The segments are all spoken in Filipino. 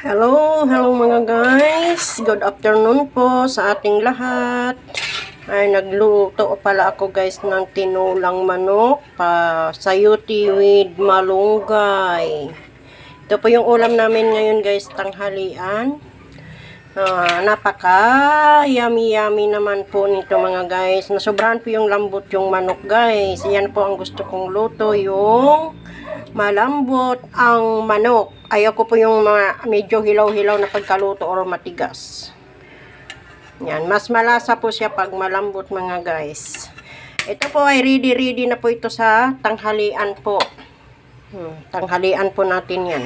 Hello, hello mga guys. Good afternoon po sa ating lahat. Ay nagluto pala ako guys ng tinulang manok pa sayuti with malunggay. Ito po yung ulam namin ngayon guys, tanghalian. Ah, napaka yummy yummy naman po nito mga guys. Nasobrahan po yung lambot yung manok guys. Yan po ang gusto kong luto yung malambot ang manok. Ayoko po yung mga medyo hilaw-hilaw na pagkaluto or matigas. Yan, mas malasa po siya pag malambot mga guys. Ito po ay ready ready na po ito sa tanghalian po. Hmm, tanghalian po natin yan.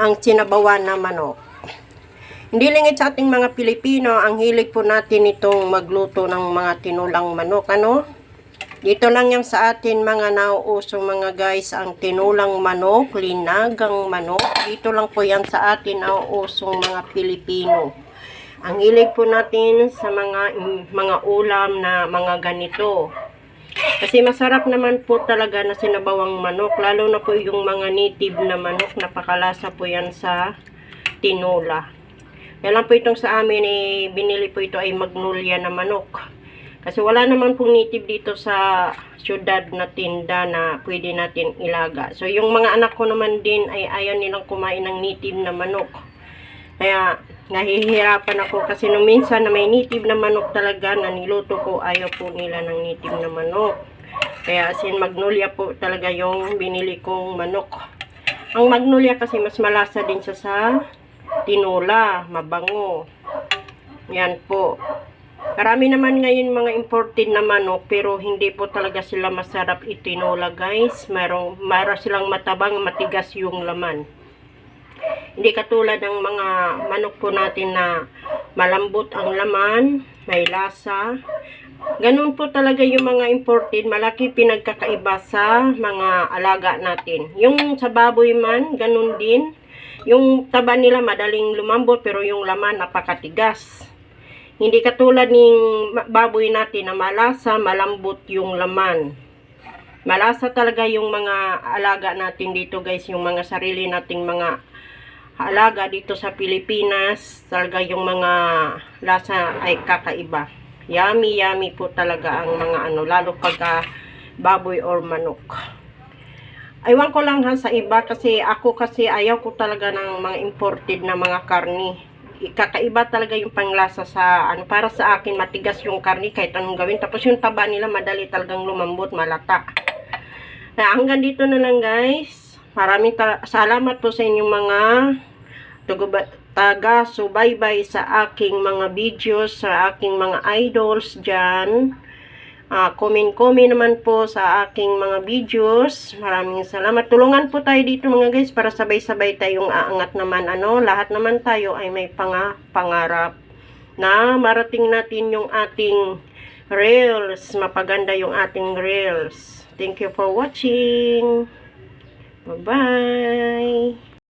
Ang sinabawan na manok. Hindi lingid sa ating mga Pilipino, ang hilig po natin itong magluto ng mga tinulang manok, ano? Dito lang yan sa atin mga nauuso mga guys, ang tinulang manok, linagang manok. Dito lang po yan sa atin nauusong mga Pilipino. Ang hilig po natin sa mga mga ulam na mga ganito. Kasi masarap naman po talaga na sinabawang manok, lalo na po yung mga native na manok, napakalasa po yan sa tinola. Yan lang po itong sa amin, eh, binili po ito ay magnolia na manok. Kasi wala naman pong native dito sa syudad na tinda na pwede natin ilaga. So yung mga anak ko naman din ay ayaw nilang kumain ng native na manok. Kaya nahihirapan ako kasi nung minsan na may native na manok talaga na niluto ko, ayaw po nila ng native na manok. Kaya sin magnolia po talaga yung binili kong manok. Ang magnolia kasi mas malasa din siya sa tinola, mabango. Yan po. Karami naman ngayon mga imported na manok pero hindi po talaga sila masarap itinola guys. Merong, mayroon silang matabang matigas yung laman. Hindi katulad ng mga manok po natin na malambot ang laman, may lasa. Ganun po talaga yung mga imported, malaki pinagkakaiba sa mga alaga natin. Yung sa baboy man, ganun din. Yung taba nila madaling lumambot pero yung laman napakatigas. Hindi katulad ng baboy natin na malasa, malambot yung laman. Malasa talaga yung mga alaga natin dito guys, yung mga sarili nating mga alaga dito sa Pilipinas. Talaga yung mga lasa ay kakaiba. Yummy, yummy po talaga ang mga ano, lalo pagka baboy or manok. Aywan ko lang ha sa iba kasi ako kasi ayaw ko talaga ng mga imported na mga karni. Kakaiba talaga yung panglasa sa ano para sa akin matigas yung karni kahit anong gawin tapos yung taba nila madali talagang lumambot malata. Na hanggang dito na lang guys. Maraming salamat po sa inyong mga taga subaybay sa aking mga videos, sa aking mga idols dyan. Ah, comment-comment naman po sa aking mga videos. Maraming salamat. Tulungan po tayo dito mga guys para sabay-sabay tayong aangat naman. Ano, lahat naman tayo ay may panga pangarap na marating natin yung ating reels. Mapaganda yung ating reels. Thank you for watching. Bye-bye.